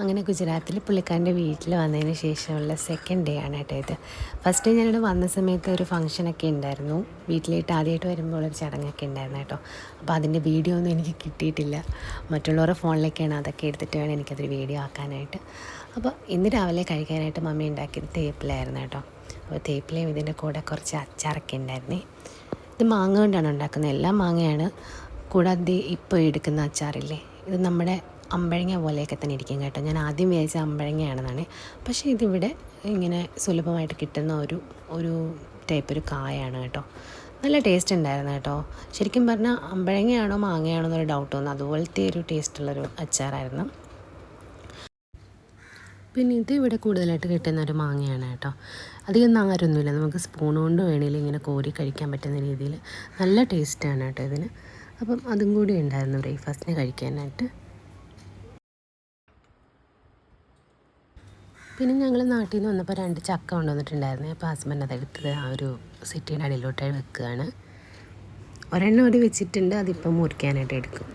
അങ്ങനെ ഗുജറാത്തിൽ പുള്ളിക്കാരന്റെ വീട്ടിൽ വന്നതിന് ശേഷമുള്ള സെക്കൻഡ് ഡേ ആണ് കേട്ടോ ഇത്. ഫസ്റ്റ് ഡേ ഞാനിവിടെ വന്ന സമയത്ത് ഒരു ഫംഗ്ഷനൊക്കെ ഉണ്ടായിരുന്നു. വീട്ടിലേക്ക് ആദ്യമായിട്ട് വരുമ്പോൾ ഒരു ചടങ്ങൊക്കെ ഉണ്ടായിരുന്നു കേട്ടോ. അപ്പോൾ അതിന്റെ വീഡിയോ ഒന്നും എനിക്ക് കിട്ടിയിട്ടില്ല. മറ്റുള്ളവരുടെ ഫോണിലേക്കാണ് അതൊക്കെ എടുത്തിട്ട് വേണം എനിക്കതൊരു വീഡിയോ ആക്കാനായിട്ട്. അപ്പോൾ ഇന്ന് രാവിലെ കഴിക്കാനായിട്ട് മമ്മി ഉണ്ടാക്കിയത് തേപ്പിലായിരുന്നു കേട്ടോ. അപ്പോൾ തേപ്പിലയും ഇതിന്റെ കൂടെ കുറച്ച് അച്ചാറൊക്കെ ഉണ്ടായിരുന്നേ. ഇത് മാങ്ങ കൊണ്ടാണ് ഉണ്ടാക്കുന്നത്. എല്ലാം മാങ്ങയാണ്. കൂടാതെ ഇപ്പോൾ എടുക്കുന്ന അച്ചാറില്ലേ? ഇത് നമ്മുടെ അമ്പഴങ്ങ പോലെയൊക്കെ തന്നെ ഇരിക്കും കേട്ടോ. ഞാൻ ആദ്യം വിചാരിച്ച അമ്പഴങ്ങയാണെന്നാണ്. പക്ഷേ ഇതിവിടെ ഇങ്ങനെ സുലഭമായിട്ട് കിട്ടുന്ന ഒരു ഒരു ടൈപ്പ് ഒരു കായാണ് കേട്ടോ. നല്ല ടേസ്റ്റ് ഉണ്ടായിരുന്നു കേട്ടോ. ശരിക്കും പറഞ്ഞാൽ അമ്പഴങ്ങയാണോ മാങ്ങയാണോ എന്നൊരു ഡൗട്ട് വന്നു. അതുപോലത്തെ ഒരു ടേസ്റ്റുള്ളൊരു അച്ചാറായിരുന്നു. പിന്നെ ഇത് ഇവിടെ കൂടുതലായിട്ട് കിട്ടുന്ന ഒരു മാങ്ങയാണ് കേട്ടോ. അധികം നാരൊന്നുമില്ല. നമുക്ക് സ്പൂൺ കൊണ്ട് വേണമെങ്കിൽ ഇങ്ങനെ കോരി കഴിക്കാൻ പറ്റുന്ന രീതിയിൽ നല്ല ടേസ്റ്റാണ് കേട്ടോ ഇതിന്. അപ്പം അതും കൂടി ഉണ്ടായിരുന്നു ബ്രേക്ക്ഫാസ്റ്റിന് കഴിക്കാനായിട്ട്. പിന്നെ ഞങ്ങൾ നാട്ടിൽ നിന്ന് വന്നപ്പോൾ രണ്ട് ചക്ക കൊണ്ടുവന്നിട്ടുണ്ടായിരുന്നു. അപ്പോൾ ഹസ്ബൻഡ് അതെടുത്തത് ആ ഒരു സിറ്റിയുടെ അടിയിലോട്ടായി വെക്കുകയാണ്. ഒരെണ്ണം അവിടെ വെച്ചിട്ടുണ്ട് അതിപ്പം മുറിക്കാനായിട്ട് എടുക്കും.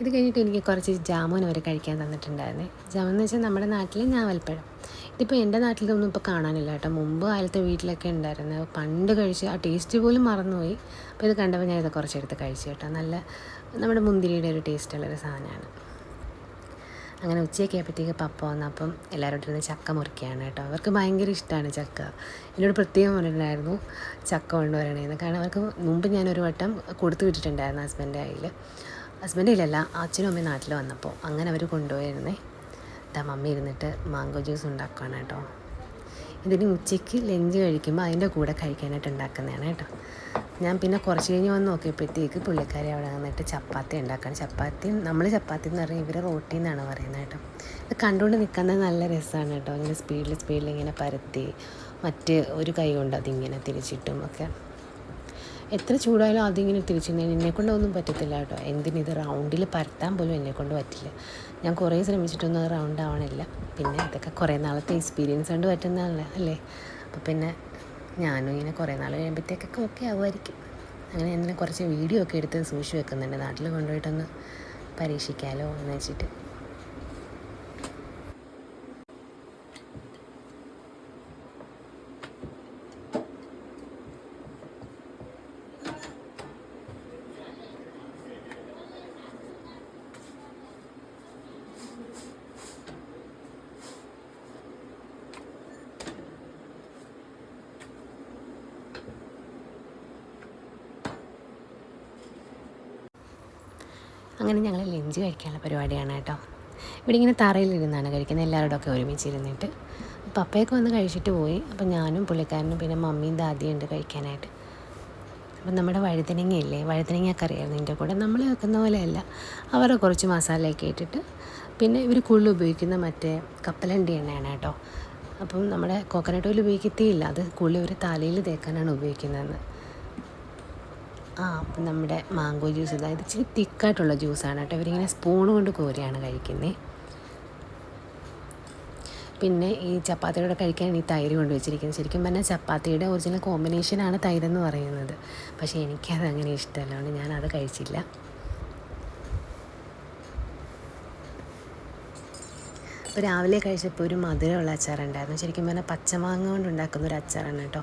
ഇത് കഴിഞ്ഞിട്ട് എനിക്ക് കുറച്ച് ജാമുൻ അവർ കഴിക്കാൻ തന്നിട്ടുണ്ടായിരുന്നേ. ജാമുൻ എന്ന് വെച്ചാൽ നമ്മുടെ നാട്ടിൽ ഞാവൽപ്പഴം. ഇതിപ്പോൾ എന്റെ നാട്ടിലൊന്നും ഇപ്പോൾ കാണാനില്ല കേട്ടോ. മുമ്പ് കാലത്തെ വീട്ടിലൊക്കെ ഉണ്ടായിരുന്നു. പണ്ട് കഴിച്ച് ആ ടേസ്റ്റ് പോലും മറന്നുപോയി. അപ്പോൾ ഇത് കണ്ടപ്പോൾ ഞാൻ ഇത് കുറച്ചെടുത്ത് കഴിച്ചു കേട്ടോ. നല്ല നമ്മുടെ മുന്തിരിയുടെ ഒരു ടേസ്റ്റുള്ളൊരു സാധനമാണ്. അങ്ങനെ ഉച്ചയൊക്കെ ആയപ്പോഴത്തേക്ക് പപ്പ വന്നപ്പം എല്ലാവരോടും ഇരുന്ന് ചക്ക മുറിക്കുകയാണ് കേട്ടോ. അവർക്ക് ഭയങ്കര ഇഷ്ടമാണ് ചക്ക. എന്നോട് പ്രത്യേകം പറഞ്ഞിട്ടുണ്ടായിരുന്നു ചക്ക കൊണ്ടുവരണേന്ന് കാരണം അവർക്ക് മുമ്പ് ഞാനൊരു വട്ടം കൊടുത്തു വിട്ടിട്ടുണ്ടായിരുന്നു ഹസ്ബൻഡ് കയ്യിൽ ഹസ്ബൻഡ് കയ്യിലല്ല അച്ഛനും അമ്മയും നാട്ടിൽ വന്നപ്പോൾ അങ്ങനെ അവർ കൊണ്ടുപോയിരുന്നേ. ഇതാ മമ്മി ഇരുന്നിട്ട് മാംഗോ ജ്യൂസ് ഉണ്ടാക്കുകയാണ് കേട്ടോ. ഇതിന് ഉച്ചയ്ക്ക് ലഞ്ച് കഴിക്കുമ്പോൾ അതിന്റെ കൂടെ കഴിക്കാനായിട്ട് ഉണ്ടാക്കുന്നതാണ് കേട്ടോ. ഞാൻ പിന്നെ കുറച്ച് കഴിഞ്ഞ് വന്ന് നോക്കിയപ്പോഴത്തേക്ക് പുള്ളിക്കാരി അവിടെ വന്നിട്ട് ചപ്പാത്തി ഉണ്ടാക്കണം. ചപ്പാത്തി നമ്മൾ ചപ്പാത്തി എന്ന് പറഞ്ഞാൽ ഇവർ റോട്ടി എന്നാണ് പറയുന്നത് കേട്ടോ. ഇത് കണ്ടുകൊണ്ട് നിൽക്കുന്നത് നല്ല രസമാണ് കേട്ടോ. ഇങ്ങനെ സ്പീഡിൽ സ്പീഡിൽ ഇങ്ങനെ പരത്തി മറ്റ് ഒരു കൈ കൊണ്ട് അതിങ്ങനെ തിരിച്ചിട്ടും ഒക്കെ. എത്ര ചൂടായാലും അതിങ്ങനെ തിരിച്ചു എന്നെ കൊണ്ടൊന്നും പറ്റത്തില്ല കേട്ടോ. എന്തിനിത് റൗണ്ടിൽ പരത്താൻ പോലും എന്നെ കൊണ്ട് പറ്റില്ല. ഞാൻ കുറേ ശ്രമിച്ചിട്ടൊന്നും അത് റൗണ്ട് ആവണില്ല. പിന്നെ ഇതൊക്കെ കുറേ നാളത്തെ എക്സ്പീരിയൻസ് കൊണ്ട് പറ്റുന്നതല്ലേ അല്ലേ? അപ്പോൾ പിന്നെ ഞാനും ഇങ്ങനെ കുറേ നാൾ കഴിയുമ്പോഴത്തേക്കൊക്കെ ഓക്കെ ആവുമായിരിക്കും. അങ്ങനെ എന്തെങ്കിലും കുറച്ച് വീഡിയോ ഒക്കെ എടുത്ത് സൂക്ഷിച്ച് വെക്കുന്നുണ്ട്. നാട്ടിൽ കൊണ്ടുപോയിട്ടൊന്ന് പരീക്ഷിക്കാമല്ലോ എന്ന് വെച്ചിട്ട്. അങ്ങനെ ഞങ്ങൾ ലഞ്ച് കഴിക്കാനുള്ള പരിപാടിയാണ് കേട്ടോ. ഇവിടെ ഇങ്ങനെ തറയിലിരുന്നാണ് കഴിക്കുന്നത്. എല്ലാവരോടൊക്കെ ഒരുമിച്ചിരുന്നിട്ട്. പപ്പയൊക്കെ വന്ന് കഴിച്ചിട്ട് പോയി. അപ്പം ഞാനും പുള്ളിക്കാരനും പിന്നെ മമ്മിയും ദാദിയും ഉണ്ട് കഴിക്കാനായിട്ട്. അപ്പം നമ്മുടെ വഴുതനങ്ങയില്ലേ? വഴുതനങ്ങയൊക്കെ കറിയായിരുന്നു ഇതിന്റെ കൂടെ. നമ്മൾ വെക്കുന്ന പോലെയല്ല. അവരെ കുറച്ച് മസാലയൊക്കെ ഇട്ടിട്ട് പിന്നെ ഇവർ കൂടുതൽ ഉപയോഗിക്കുന്ന മറ്റേ കപ്പലണ്ടി എണ്ണയാണ് കേട്ടോ. അപ്പം നമ്മുടെ കോക്കനട്ട് ഓയിൽ ഉപയോഗിക്കത്തേയില്ല അത് കൂടുതൽ ഒരു തലയിൽ തേക്കാനാണ് ഉപയോഗിക്കുന്നത് ആ അപ്പം നമ്മുടെ മാംഗോ ജ്യൂസ് അതായത് ഇച്ചിരി തിക്കായിട്ടുള്ള ജ്യൂസാണ് കേട്ടോ. ഇവരിങ്ങനെ സ്പൂൺ കൊണ്ട് കോരിയാണ് കഴിക്കുന്നത് പിന്നെ ഈ ചപ്പാത്തിയുടെ കഴിക്കാൻ ഈ തൈര് കൊണ്ട് വെച്ചിരിക്കുന്നത്. ശരിക്കും പറഞ്ഞാൽ ചപ്പാത്തിയുടെ ഒറിജിനൽ കോമ്പിനേഷനാണ് തൈരെന്ന് പറയുന്നത്. പക്ഷേ എനിക്കത് അങ്ങനെ ഇഷ്ടമല്ല. അതുകൊണ്ട് ഞാനത് കഴിച്ചില്ല. അപ്പോൾ രാവിലെ കഴിച്ചപ്പോൾ ഒരു മധുരമുള്ള അച്ചാറുണ്ടായിരുന്നു. ശരിക്കും പറഞ്ഞാൽ പച്ചമാങ്ങ കൊണ്ടുണ്ടാക്കുന്ന ഒരു അച്ചാറാണ് കേട്ടോ.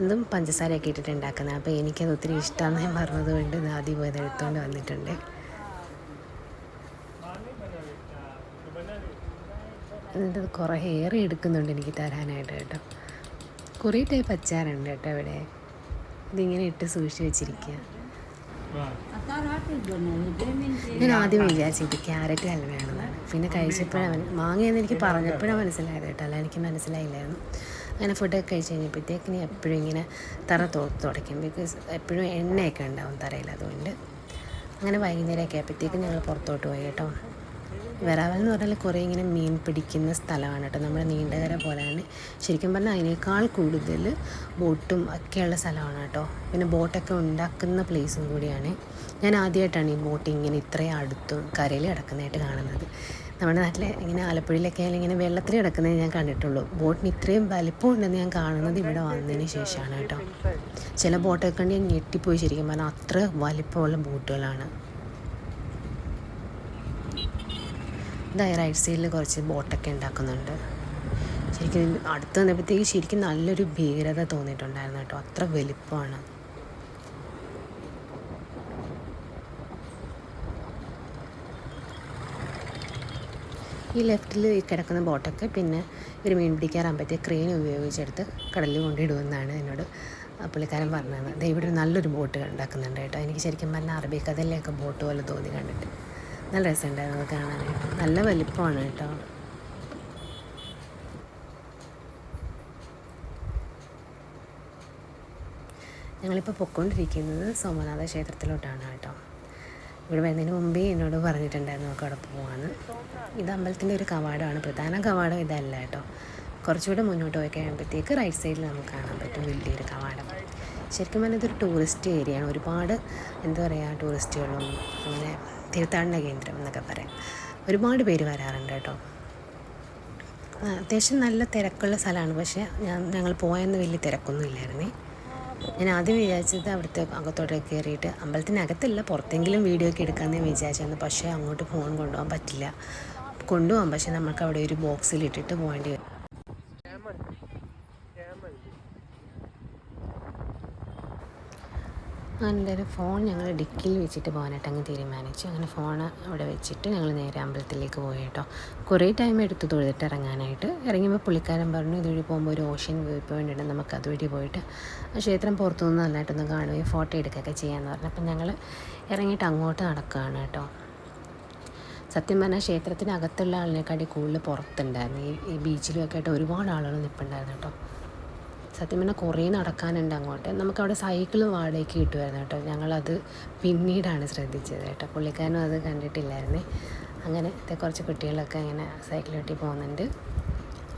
അതും പഞ്ചസാരയൊക്കെ ഇട്ടിട്ട് ഉണ്ടാക്കുന്നത്. അപ്പോൾ എനിക്കത് ഒത്തിരി ഇഷ്ടമാണെന്ന് ഞാൻ പറഞ്ഞത് കൊണ്ട് ഇത് ആദ്യം പോയത് എടുത്തുകൊണ്ട് വന്നിട്ടുണ്ട്. എന്നിട്ട് കുറേ ഏറെ എടുക്കുന്നുണ്ട് എനിക്ക് തരാനായിട്ട് കേട്ടോ. കുറേ ടൈപ്പ് അച്ചാറുണ്ട് കേട്ടോ ഇവിടെ. ഇതിങ്ങനെ ഇട്ട് സൂക്ഷിച്ച് വെച്ചിരിക്കുക. ഞാൻ ആദ്യം വിചാരിച്ചു ഇത് ക്യാരറ്റ് ഹൽവയാണെന്നാണ്. പിന്നെ കഴിച്ചപ്പോഴാണ് മാങ്ങയെന്ന് എനിക്ക് പറഞ്ഞപ്പോഴാണ് മനസ്സിലായത് കേട്ടോ. അല്ല എനിക്ക് മനസ്സിലായില്ലായിരുന്നു. അങ്ങനെ ഫുഡൊക്കെ കഴിച്ച് കഴിഞ്ഞപ്പോഴത്തേക്കിനി എപ്പോഴും ഇങ്ങനെ തറ തോർത്ത് തുടയ്ക്കും. ബിക്കോസ് എപ്പോഴും എണ്ണയൊക്കെ ഉണ്ടാവും തറയിൽ അതുകൊണ്ട് അങ്ങനെ വൈകുന്നേരമൊക്കെ ആയപ്പോഴത്തേക്കും ഞങ്ങൾ പുറത്തോട്ട് പോയി കേട്ടോ. വെറാവൽ എന്ന് പറഞ്ഞാൽ കുറേ ഇങ്ങനെ മീൻ പിടിക്കുന്ന സ്ഥലമാണ് കേട്ടോ. നമ്മുടെ നീണ്ടകര പോലെയാണ്. ശരിക്കും പറഞ്ഞാൽ അതിനേക്കാൾ കൂടുതൽ ബോട്ടും ഒക്കെയുള്ള സ്ഥലമാണ് കേട്ടോ. പിന്നെ ബോട്ടൊക്കെ ഉണ്ടാക്കുന്ന പ്ലേസും കൂടിയാണ്. ഞാൻ ആദ്യമായിട്ടാണ് ഈ ബോട്ട് ഇങ്ങനെ ഇത്രയും അടുത്തും കരയിൽ കിടക്കുന്നതായിട്ട് കാണുന്നത്. നമ്മുടെ നാട്ടിലെ ഇങ്ങനെ ആലപ്പുഴയിലൊക്കെ ആയാലും ഇങ്ങനെ വെള്ളത്തിൽ കിടക്കുന്നത് ഞാൻ കണ്ടിട്ടുള്ളൂ. ബോട്ടിന് ഇത്രയും വലിപ്പം ഉണ്ടെന്ന് ഞാൻ കാണുന്നത് ഇവിടെ വന്നതിന് ശേഷമാണ് കേട്ടോ. ചില ബോട്ടൊക്കെ കണ്ട് ഞാൻ ഞെട്ടിപ്പോയി ശരിക്കും പറഞ്ഞാൽ അത്ര വലിപ്പമുള്ള ബോട്ടുകളാണ്. ഇതായി റൈറ്റ് സൈഡിൽ കുറച്ച് ബോട്ടൊക്കെ ഉണ്ടാക്കുന്നുണ്ട്. ശരിക്കും അടുത്ത് വന്നപ്പോഴത്തേക്ക് ശരിക്കും നല്ലൊരു ഭീകരത തോന്നിയിട്ടുണ്ടായിരുന്നു കേട്ടോ. അത്ര വലിപ്പമാണ്. ഈ ലെഫ്റ്റിൽ ഈ കിടക്കുന്ന ബോട്ടൊക്കെ പിന്നെ ഒരു മീൻ പിടിക്കാറാൻ പറ്റിയ ക്രെയിൻ ഉപയോഗിച്ചെടുത്ത് കടലിൽ കൊണ്ടിടുമെന്നാണ് എന്നോട് പുള്ളിക്കാരൻ പറഞ്ഞത്. ദേ ഇവിടെ നല്ലൊരു ബോട്ട് ഉണ്ടാക്കുന്നുണ്ട് കേട്ടോ. എനിക്ക് ശരിക്കും പറഞ്ഞാൽ അറബി ബോട്ട് പോലെ തോന്നി കണ്ടിട്ട്. നല്ല രസമുണ്ടായിരുന്നു അത് കാണാനായിട്ട് നല്ല വലിപ്പമാണ് കേട്ടോ. ഞങ്ങളിപ്പോൾ പൊയ്ക്കൊണ്ടിരിക്കുന്നത് സോമനാഥ ക്ഷേത്രത്തിലോട്ടാണ് കേട്ടോ. ഇവിടെ വരുന്നതിന് മുമ്പേ എന്നോട് പറഞ്ഞിട്ടുണ്ടായിരുന്നു നമുക്ക് അവിടെ പോകാമെന്ന് ഇത് അമ്പലത്തിന്റെ ഒരു കവാടമാണ്. പ്രധാന കവാടം ഇതല്ല കേട്ടോ. കുറച്ചുകൂടെ മുന്നോട്ട് പോയി കഴിയുമ്പോഴത്തേക്ക് റൈറ്റ് സൈഡിൽ നമുക്ക് കാണാൻ പറ്റും വലിയൊരു കവാടം. ശരിക്കും പറഞ്ഞാൽ ഇതൊരു ടൂറിസ്റ്റ് ഏരിയയാണ് ഒരുപാട് എന്താ പറയുക ടൂറിസ്റ്റുകളും അങ്ങനെ തീർത്ഥാടന കേന്ദ്രം എന്നൊക്കെ പറയാം. ഒരുപാട് പേര് വരാറുണ്ട് കേട്ടോ. അത്യാവശ്യം നല്ല തിരക്കുള്ള സ്ഥലമാണ്. പക്ഷേ ഞാൻ ഞങ്ങൾ പോയെന്ന് വലിയ തിരക്കൊന്നും ഇല്ലായിരുന്നേ. ഞാൻ ആദ്യം വിചാരിച്ചത് അവിടുത്തെ അകത്തോട്ടൊക്കെ കയറിയിട്ട് അമ്പലത്തിനകത്തല്ല പുറത്തെങ്കിലും വീഡിയോ ഒക്കെ എടുക്കാമെന്ന് വിചാരിച്ചിരുന്നു പക്ഷേ അങ്ങോട്ട് ഫോൺ കൊണ്ടുപോകാൻ പറ്റില്ല. കൊണ്ടുപോകാം പക്ഷേ നമുക്ക് അവിടെ ഒരു ബോക്സിൽ ഇട്ടിട്ട് പോകേണ്ടി വരും. അങ്ങനെ ഒരു ഫോൺ ഞങ്ങൾ ഡിക്കിയിൽ വെച്ചിട്ട് പോകാനായിട്ട് അങ്ങ് തീരുമാനിച്ചു. അങ്ങനെ ഫോൺ അവിടെ വെച്ചിട്ട് ഞങ്ങൾ നേരെ അമ്പലത്തിലേക്ക് പോയി കേട്ടോ. കുറേ ടൈം എടുത്തു തൊഴുതിട്ട് ഇറങ്ങാനായിട്ട്. ഇറങ്ങിയപ്പോൾ പുള്ളിക്കാരൻ പറഞ്ഞു ഇതുവഴി പോകുമ്പോൾ ഒരു ഓഷ്യൻ വ്യൂ പോയിന്റ് ഉണ്ട് നമുക്ക് അതുവഴി പോയിട്ട് ആ ക്ഷേത്രം പുറത്തുനിന്ന് നന്നായിട്ടൊന്ന് കാണുകയും ഫോട്ടോ എടുക്കുകയൊക്കെ ചെയ്യാമെന്ന് പറഞ്ഞു. അപ്പം ഞങ്ങൾ ഇറങ്ങിയിട്ട് അങ്ങോട്ട് നടക്കുകയാണ് കേട്ടോ. സത്യം പറഞ്ഞാൽ ക്ഷേത്രത്തിനകത്തുള്ള ആളിനെക്കാട്ടി കൂടുതൽ പുറത്തുണ്ടായിരുന്നു. ഈ ഈ ബീച്ചിലുമൊക്കെ ആയിട്ട് ഒരുപാട് ആളുകൾ നിൽപ്പുണ്ടായിരുന്നു കേട്ടോ. സത്യം പറഞ്ഞാൽ കുറേ നടക്കാനുണ്ട് അങ്ങോട്ട്. നമുക്കവിടെ സൈക്കിൾ വാടകയ്ക്ക് കിട്ടുമായിരുന്നു കേട്ടോ. ഞങ്ങളത് പിന്നീടാണ് ശ്രദ്ധിച്ചത് കേട്ടോ. പുള്ളിക്കാരനും അത് കണ്ടിട്ടില്ലായിരുന്നേ. അങ്ങനെ കുറച്ച് കുട്ടികളൊക്കെ ഇങ്ങനെ സൈക്കിൾ കെട്ടി പോകുന്നുണ്ട്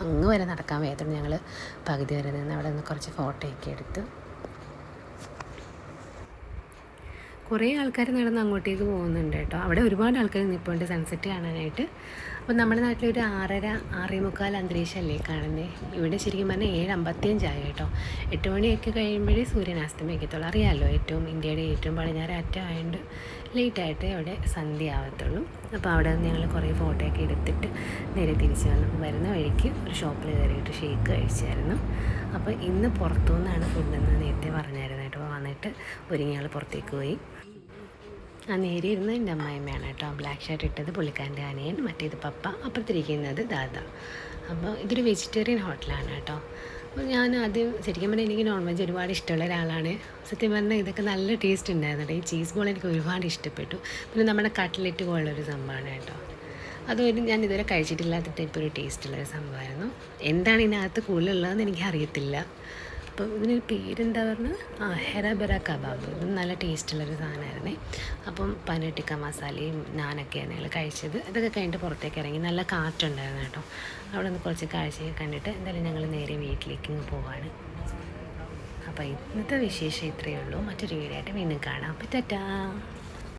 അങ്ങ് വരെ നടക്കാൻ വയ്യാത്തതുകൊണ്ട് ഞങ്ങൾ പകുതി വരെ നിന്ന് അവിടെ നിന്ന് കുറച്ച് ഫോട്ടോയൊക്കെ എടുത്ത് കുറേ ആൾക്കാർ നടന്ന് അങ്ങോട്ടേക്ക് പോകുന്നുണ്ട് കേട്ടോ. അവിടെ ഒരുപാട് ആൾക്കാർ നിൽപ്പുണ്ട് സൺസെറ്റ് കാണാനായിട്ട്. അപ്പോൾ നമ്മുടെ നാട്ടിലൊരു ആറര ആറേ മുക്കാൽ അന്തരീക്ഷമല്ലേ കാണുന്നത് ഇവിടെ ശരിക്കും പറഞ്ഞാൽ ഏഴ് അമ്പത്തിയഞ്ചായി കേട്ടോ. എട്ട് മണിയൊക്കെ കഴിയുമ്പോഴേ സൂര്യൻ അസ്തമിക്കത്തുള്ളൂ അറിയാമല്ലോ ഏറ്റവും ഇന്ത്യയുടെ ഏറ്റവും പടിഞ്ഞാറ് അറ്റമായതുകൊണ്ട് ലേറ്റായിട്ട് അവിടെ സന്ധ്യ ആവത്തുള്ളൂ. അപ്പോൾ അവിടെ നിന്ന് ഞങ്ങൾ കുറേ ഫോട്ടോയൊക്കെ എടുത്തിട്ട് നേരെ തിരിച്ച് വന്നു വരുന്ന വഴിക്ക് ഒരു ഷോപ്പിൽ കയറിയിട്ട് ഷേക്ക് കഴിച്ചായിരുന്നു. അപ്പോൾ ഇന്ന് പുറത്തുനിന്നാണ് ഫുഡെന്ന് നേരത്തെ പറഞ്ഞായിരുന്നു കേട്ടോ ഒരുങ്ങിയ ഒരുങ്ങി പുറത്തേക്ക് പോയി. ആ നേരെ ഇരുന്ന് എന്റെ അമ്മായിമ്മയാണ് കേട്ടോ ബ്ലാക്ക് ഷർട്ട് ഇട്ടത് പുള്ളിക്കാരന്റെ അനിയൻ മറ്റേത് പപ്പ അപ്പുറത്തിരിക്കുന്നത് ദാദ. അപ്പോൾ ഇതൊരു വെജിറ്റേറിയൻ ഹോട്ടലാണ് കേട്ടോ. അപ്പോൾ ഞാൻ ആദ്യം ശരിക്കും പറഞ്ഞാൽ എനിക്ക് നോൺ വെജ് ഒരുപാട് ഇഷ്ടമുള്ള ഒരാളാണ്. സത്യം പറഞ്ഞാൽ ഇതൊക്കെ നല്ല ടേസ്റ്റ് ഉണ്ടായിരുന്നു ഈ ചീസ് ബോൾ എനിക്ക് ഒരുപാട് ഇഷ്ടപ്പെട്ടു. പിന്നെ നമ്മുടെ കട്ട്ലറ്റ് പോലുള്ളൊരു സംഭവമാണ് കേട്ടോ. അതൊരു ഞാൻ ഇതുവരെ കഴിച്ചിട്ടില്ലാത്ത ടൈപ്പ് ഒരു ടേസ്റ്റുള്ളൊരു സംഭവമായിരുന്നു. എന്താണ് ഇതിനകത്ത് കൂടുതലുള്ളതെന്ന് എനിക്ക് അറിയത്തില്ല അപ്പോൾ ഇതിനൊരു പേരെന്താ പറഞ്ഞത്? ആ ഹെറബെറ കബാബ്. ഇത് നല്ല ടേസ്റ്റുള്ളൊരു സാധനമായിരുന്നേ. അപ്പം പനീർ ടിക്ക മസാലയും നാനൊക്കെയാണ് ഞങ്ങൾ കഴിച്ചത്. ഇതൊക്കെ കഴിഞ്ഞിട്ട് പുറത്തേക്ക് ഇറങ്ങി നല്ല കാറ്റുണ്ടായിരുന്നു കേട്ടോ. അവിടെ നിന്ന് കുറച്ച് കാഴ്ചയൊക്കെ കണ്ടിട്ട് എന്തായാലും ഞങ്ങൾ നേരെ വീട്ടിലേക്ക് ഇങ്ങ് പോവാണ്. അപ്പോൾ ഇന്നത്തെ വിശേഷം ഇത്രയേ ഉള്ളൂ. മറ്റൊരു വീഡിയോ ആയിട്ട് വീണ്ടും കാണാം. അപ്പോൾ ടാറ്റാ.